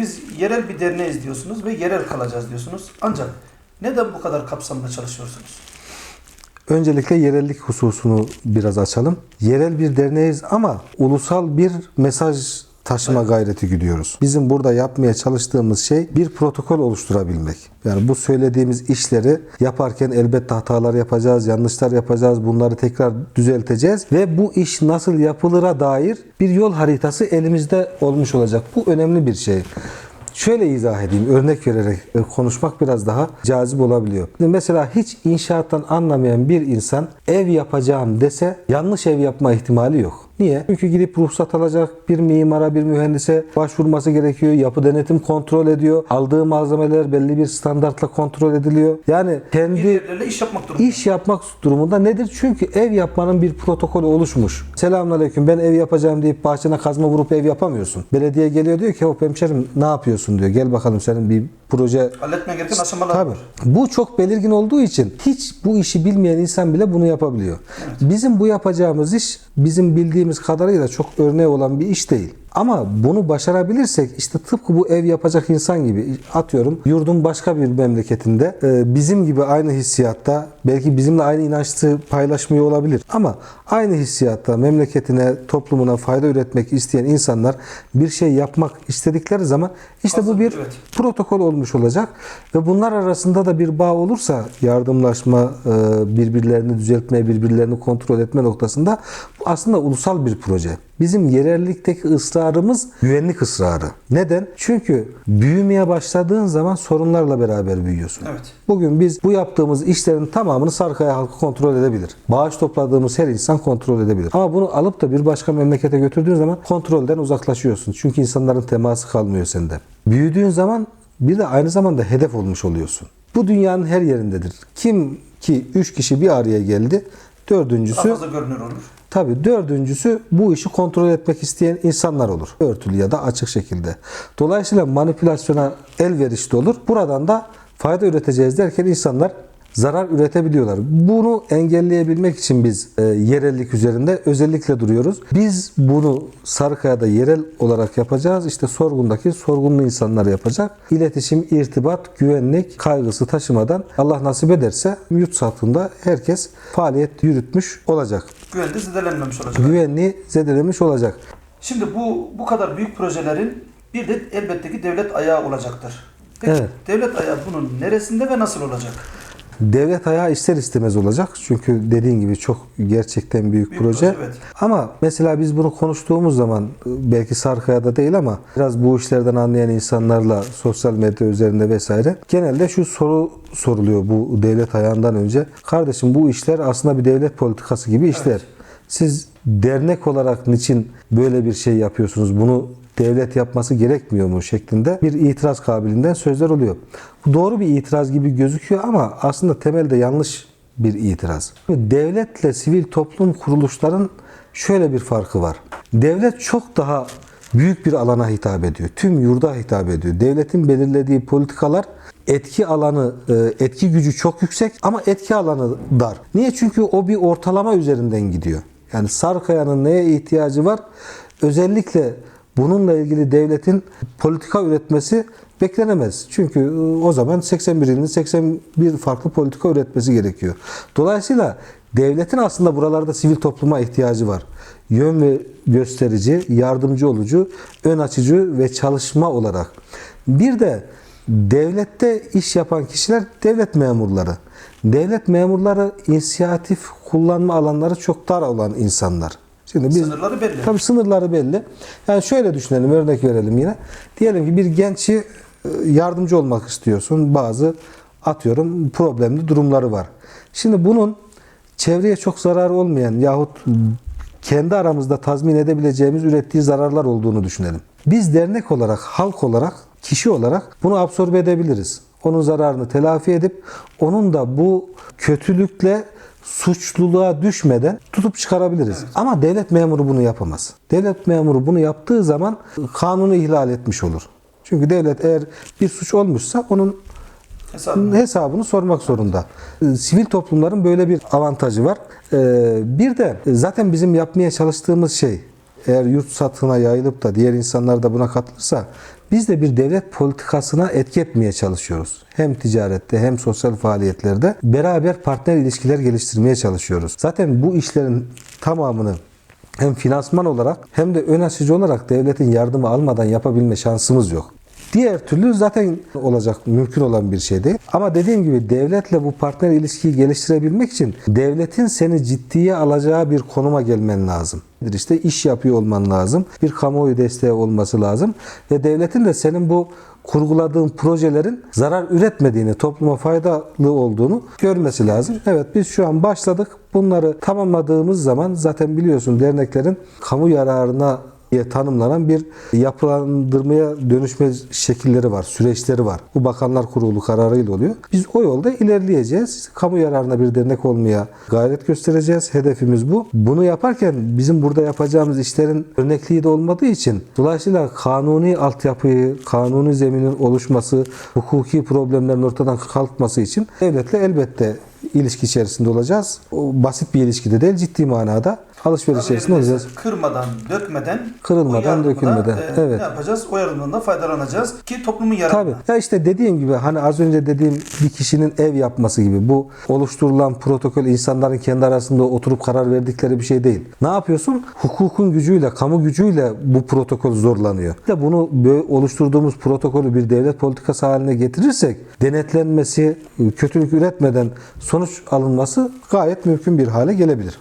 biz yerel bir derneğiz diyorsunuz ve yerel kalacağız diyorsunuz. Ancak neden bu kadar kapsamlı çalışıyorsunuz? Öncelikle yerellik hususunu biraz açalım. Yerel bir derneğiz ama ulusal bir mesaj taşıma gayreti gidiyoruz. Bizim burada yapmaya çalıştığımız şey bir protokol oluşturabilmek. Yani bu söylediğimiz işleri yaparken elbette hatalar yapacağız, yanlışlar yapacağız, bunları tekrar düzelteceğiz ve bu iş nasıl yapılır'a dair bir yol haritası elimizde olmuş olacak. Bu önemli bir şey. Şöyle izah edeyim, örnek vererek e, konuşmak biraz daha cazip olabiliyor. Mesela hiç inşaattan anlamayan bir insan ev yapacağım dese yanlış ev yapma ihtimali yok. Niye? Çünkü gidip ruhsat alacak bir mimara, bir mühendise başvurması gerekiyor. Yapı denetim kontrol ediyor. Aldığı malzemeler belli bir standartla kontrol ediliyor. Yani kendi iş yapmak durumunda. İş yapmak durumunda nedir? Çünkü ev yapmanın bir protokolü oluşmuş. Selamünaleyküm ben ev yapacağım deyip bahçene kazma vurup ev yapamıyorsun. Belediye geliyor diyor ki hop hemşerim ne yapıyorsun diyor. Gel bakalım senin bir proje Halletmen gereken aşamalar Tabii. var. Bu çok belirgin olduğu için hiç bu işi bilmeyen insan bile bunu yapabiliyor. Bizim bu yapacağımız iş bizim bildiğimiz kadarıyla çok örneği olan bir iş değil. Ama bunu başarabilirsek işte tıpkı bu ev yapacak insan gibi atıyorum yurdun başka bir memleketinde e, bizim gibi aynı hissiyatta belki bizimle aynı inançlı paylaşmıyor olabilir ama aynı hissiyatta memleketine toplumuna fayda üretmek isteyen insanlar bir şey yapmak istedikleri zaman işte bu bir evet. protokol olmuş olacak ve bunlar arasında da bir bağ olursa yardımlaşma, e, birbirlerini düzeltme, birbirlerini kontrol etme noktasında aslında ulusal bir proje. Bizim yerellikteki ısrarımız güvenlik ısrarı. Neden? Çünkü büyümeye başladığın zaman sorunlarla beraber büyüyorsun. Evet. Bugün biz bu yaptığımız işlerin tamamını Sarıkaya halkı kontrol edebilir. Bağış topladığımız her insan kontrol edebilir. Ama bunu alıp da bir başka memlekete götürdüğün zaman kontrolden uzaklaşıyorsun. Çünkü insanların teması kalmıyor sende. Büyüdüğün zaman bir de aynı zamanda hedef olmuş oluyorsun. Bu dünyanın her yerindedir. Kim ki üç kişi bir araya geldi, Daha dördüncüsü fazla görünür olur. Tabii dördüncüsü bu işi kontrol etmek isteyen insanlar olur. Örtülü ya da açık şekilde. Dolayısıyla manipülasyona elverişli olur. Buradan da fayda üreteceğiz derken insanlar zarar üretebiliyorlar. Bunu engelleyebilmek için biz e, yerellik üzerinde özellikle duruyoruz. Biz bunu Sarıkaya'da yerel olarak yapacağız. İşte sorgundaki sorgunlu insanlar yapacak. İletişim, irtibat, güvenlik kaygısı taşımadan Allah nasip ederse yurt satında herkes faaliyet yürütmüş olacak Güvende zedelenmemiş olacak. güvenliği zedelemiş olacak. Şimdi bu bu kadar büyük projelerin bir de elbette ki devlet ayağı olacaktır. Peki Evet. devlet ayağı bunun neresinde ve nasıl olacak? Devlet ayağı ister istemez olacak. Çünkü dediğin gibi çok gerçekten büyük, Büyük proje. evet. Ama mesela biz bunu konuştuğumuz zaman belki Sarkaya'da değil ama biraz bu işlerden anlayan insanlarla sosyal medya üzerinde vesaire genelde şu soru soruluyor bu devlet ayağından önce. Kardeşim bu işler aslında bir devlet politikası gibi işler. Siz dernek olarak niçin böyle bir şey yapıyorsunuz? Bunu devlet yapması gerekmiyor mu şeklinde bir itiraz kabiliğinden sözler oluyor. Bu doğru bir itiraz gibi gözüküyor ama aslında temelde yanlış bir itiraz. Devletle sivil toplum kuruluşların şöyle bir farkı var. Devlet çok daha büyük bir alana hitap ediyor. Tüm yurda hitap ediyor. Devletin belirlediği politikalar etki alanı, e, etki gücü çok yüksek ama etki alanı dar. Niye? Çünkü o bir ortalama üzerinden gidiyor. Yani Sarkaya'nın neye ihtiyacı var? Özellikle bununla ilgili devletin politika üretmesi beklenemez. Çünkü e, o zaman 81 ilin 81 farklı politika üretmesi gerekiyor. Dolayısıyla devletin aslında buralarda sivil topluma ihtiyacı var. Yön ve gösterici, yardımcı olucu, ön açıcı ve çalışma olarak. Bir de devlette iş yapan kişiler devlet memurları. Devlet memurları inisiyatif kullanma alanları çok dar olan insanlar. Şimdi biz Sınırları belli. Tabii sınırları belli. Yani şöyle düşünelim, örnek verelim yine. Diyelim ki bir gençi e, yardımcı olmak istiyorsun. Bazı atıyorum problemli durumları var. Şimdi bunun çevreye çok zararı olmayan yahut kendi aramızda tazmin edebileceğimiz ürettiği zararlar olduğunu düşünelim. Biz dernek olarak, halk olarak, kişi olarak bunu absorbe edebiliriz. Onun zararını telafi edip onun da bu kötülükle suçluluğa düşmeden tutup çıkarabiliriz. Ama devlet memuru bunu yapamaz. Devlet memuru bunu yaptığı zaman kanunu ihlal etmiş olur. Çünkü devlet eğer bir suç olmuşsa onun Hesabını. hesabını sormak zorunda. Ee, Sivil toplumların böyle bir avantajı var. Ee, Bir de zaten bizim yapmaya çalıştığımız şey eğer yurt satına yayılıp da diğer insanlar da buna katılırsa biz de bir devlet politikasına etki etmeye çalışıyoruz. Hem ticarette hem sosyal faaliyetlerde beraber partner ilişkiler geliştirmeye çalışıyoruz. Zaten bu işlerin tamamını hem finansman olarak hem de ön açıcı olarak devletin yardımı almadan yapabilme şansımız yok. Diğer türlü zaten olacak, mümkün olan bir şey değil. Ama dediğim gibi devletle bu partner ilişkiyi geliştirebilmek için devletin seni ciddiye alacağı bir konuma gelmen lazım. İşte iş yapıyor olman lazım. Bir kamuoyu desteği olması lazım. Ve devletin de senin bu kurguladığın projelerin zarar üretmediğini, topluma faydalı olduğunu görmesi lazım. Evet biz şu an başladık. Bunları tamamladığımız zaman zaten biliyorsun derneklerin kamu yararına diye tanımlanan bir yapılandırmaya dönüşme şekilleri var, süreçleri var. Bu Bakanlar Kurulu kararıyla oluyor. Biz o yolda ilerleyeceğiz. Kamu yararına bir dernek olmaya gayret göstereceğiz. Hedefimiz bu. Bunu yaparken bizim burada yapacağımız işlerin örnekliği de olmadığı için dolayısıyla kanuni altyapıyı, kanuni zeminin oluşması, hukuki problemlerin ortadan kalkması için devletle elbette ilişki içerisinde olacağız. O basit bir ilişki de değil, ciddi manada alışveriş içerisinde olacağız. Kırmadan, dökmeden, Kırılmadan, dökülmeden. e, Evet. Ne yapacağız? O yardımdan da faydalanacağız ki toplumun Tabii. yararına. Ya işte dediğim gibi hani az önce dediğim bir kişinin ev yapması gibi bu oluşturulan protokol insanların kendi arasında oturup karar verdikleri bir şey değil. Ne yapıyorsun? Hukukun gücüyle, kamu gücüyle bu protokol zorlanıyor. De bunu böyle oluşturduğumuz protokolü bir devlet politikası haline getirirsek denetlenmesi, kötülük üretmeden sonuç alınması gayet mümkün bir hale gelebilir.